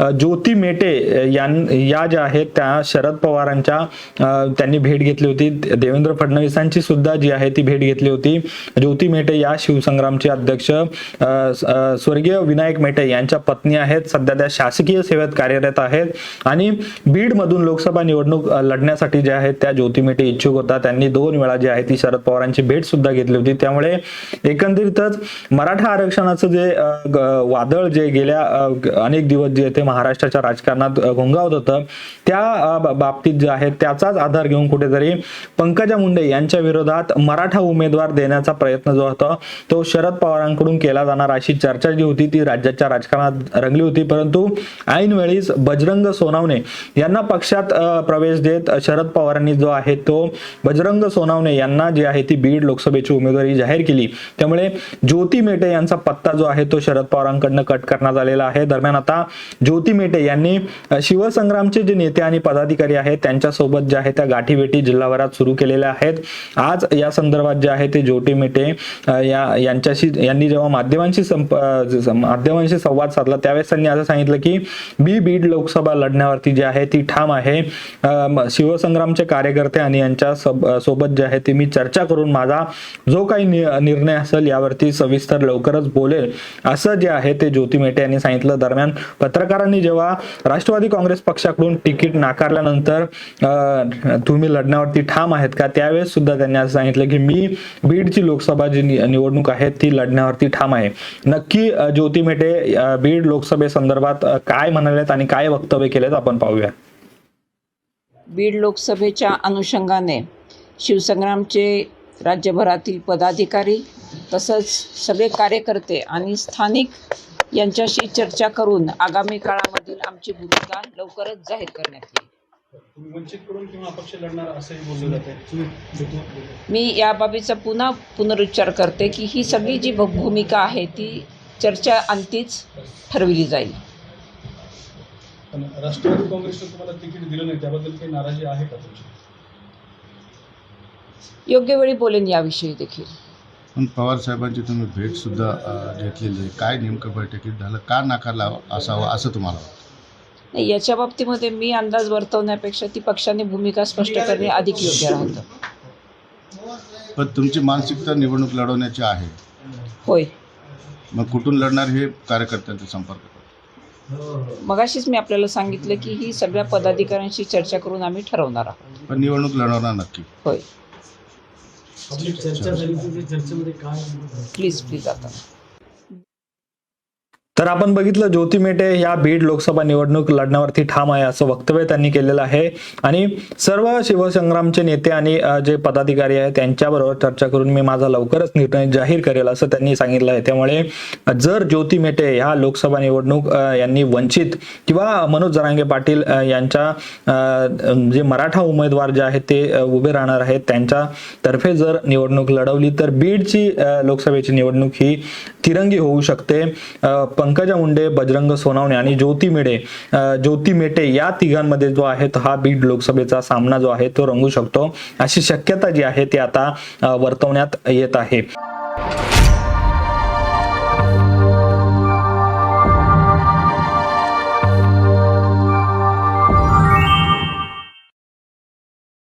ज्योती मेटे यां या ज्या आहेत त्या शरद पवारांच्या त्यांनी भेट घेतली होती. देवेंद्र फडणवीसांची सुद्धा जी आहे ती भेट घेतली होती. ज्योती मेटे या शिवसंग्रामचे अध्यक्ष स्वर्गीय विनायक मेटे यांच्या पत्नी आहेत. सध्या त्या शासकीय सेवेत कार्यरत आहेत. आणि बीड मधून लोकसभा निवडणूक लढण्यासाठी जे आहेत त्या ज्योती मेटे इच्छुक होता. त्यांनी दोन वेळा जे आहे ती शरद पवारांची भेट सुद्धा घेतली होती. त्यामुळे एकंदरीतच मराठा आरक्षणाचं जे वादळ जे गेल्या अनेक दिवस जे ते महाराष्ट्राच्या राजकारणात घोंगावत होतं. त्या बाबतीत जे आहे त्याचाच आधार घेऊन कुठेतरी पंकजा मुंडे यांच्या विरोधात मराठा उमेदवार देण्याचा प्रयत्न जो होता तो शरद पवारांकडून केला जाणार अशी चर्चा जी होती ती राज्याच्या राजकारणात रंगली होती. परंतु ऐनवेळीच बजरंग सोनावणे यांना पक्षात प्रवेश देत शरद पवारांनी जो आहे तो बजरंग सोनावणे यांना जी आहे ती बीड लोकसभेची उमेदवारी जाहीर केली. त्यामुळे ज्योती मेटे यांचा पत्ता जो आहे तो शरद पवारांकडनं कट करण्यात आलेला आहे. दरम्यान आता ज्योती मेटे यांनी शिवसंग्रामचे जे नेते आणि पदाधिकारी आहेत त्यांच्यासोबत जे आहे त्या गाठीभेटी जिल्हाभरात सुरू केलेल्या आहेत. आज या संदर्भात जे आहे ते ज्योती मेटे या यांच्याशी यांनी जेव्हा माध्यमांशी संप माध्यमांशी संवाद साधला त्यावेळेस त्यांनी असं सांगितलं की बी बीड लोकसभा लढण्यावरती जी आहे ती ठाम आहे. शिवसंग्रामचे कार्यकर्ते आणि यांच्या सोबत जे आहे ते मी चर्चा करून माझा जो काही नि- निर्णय असेल यावरती सविस्तर लवकरच बोलेल. असं जे आहे ते ज्योती मेटे यांनी सांगितलं. दरम्यान पत्रकार पत्रकारांनी जेव्हा राष्ट्रवादी काँग्रेस पक्षाकडून तिकीट नाकारल्यानंतर तुम्ही लढण्यावरती ठाम आहेत का? त्यावेळेस सुद्धा त्यांनी असं सांगितलं की मी बीडची लोकसभा जी नि- निवडणूक आहे ती लढण्यावरती ठाम आहे. नक्की ज्योती मेटे बीड लोकसभेसंदर्भात काय म्हणालेत आणि काय वक्तव्य केलेत आपण पाहूया बीड लोकसभेच्या अनुषंगाने शिवसंग्रामचे राज्यभरातील पदाधिकारी तसंच सगळे कार्यकर्ते आणि स्थानिक यांच्याशी चर्चा करून आगामी काळामधील आमची भूमिका लवकरच जाहीर करण्यात येईल. मी या बाबीचा पुन्हा पुनरुच्चार करते की ही सगळी जी भूमिका आहे ती चर्चा अंतीच ठरविली जाईल. राष्ट्रवादी काँग्रेसनं तुम्हाला तिकीट दिलं नाही त्याबद्दल काही नाराजी आहे का तुमची? योग्य वेळी बोलेन याविषयी देखील. पण पवार साहेबांची तुम्ही भेट सुद्धा अ, घेतलेली आहे. काय नेमकं बैठकीत झालं? का नाकारला असावं असं तुम्हाला? नाही याच्या बाबतीमध्ये मी अंदाज वर्तवण्यापेक्षा ती पक्षाने भूमिका स्पष्ट करणे अधिक योग्य राहतं. पण तुमची मानसिकता निवडणूक लढवण्याची आहे. होय. मग कुठून लढणार हे कार्यकर्त्यांचा संपर्क. मगाशीच मी आपल्याला सांगितलं की ही सगळ्या पदाधिकाऱ्यांशी चर्चा करून आम्ही ठरवणार आहोत. पण निवडणूक लढवणार नक्की. होय. आपली चर्चा झाली होती चर्चेमध्ये काय प्लीज प्लीज आता. तर आपण बघितलं ज्योती मेटे या बीड लोकसभा निवडणूक लढण्यावरती ठाम आहे असं वक्तव्य त्यांनी केलेलं आहे. आणि सर्व शिवसंग्रामचे नेते आणि जे पदाधिकारी आहेत त्यांच्याबरोबर चर्चा करून मी माझा लवकरच निर्णय जाहीर करेल असं त्यांनी सांगितलं आहे. त्यामुळे जर ज्योती मेटे ह्या लोकसभा निवडणूक यांनी वंचित किंवा मनोज जरांगे पाटील यांच्या जे मराठा उमेदवार जे आहेत ते उभे राहणार आहेत त्यांच्यातर्फे जर निवडणूक लढवली तर बीडची लोकसभेची निवडणूक ही तिरंगी होऊ शकते. पंकजा मुंडे बजरंग सोनावणे आणि ज्योती मेढे ज्योती मेटे या तिघांमध्ये जो आहे तो हा बीड लोकसभेचा सामना जो आहे तो रंगू शकतो. अशी शक्यता जी आहे ती आता वर्तवण्यात येत आहे.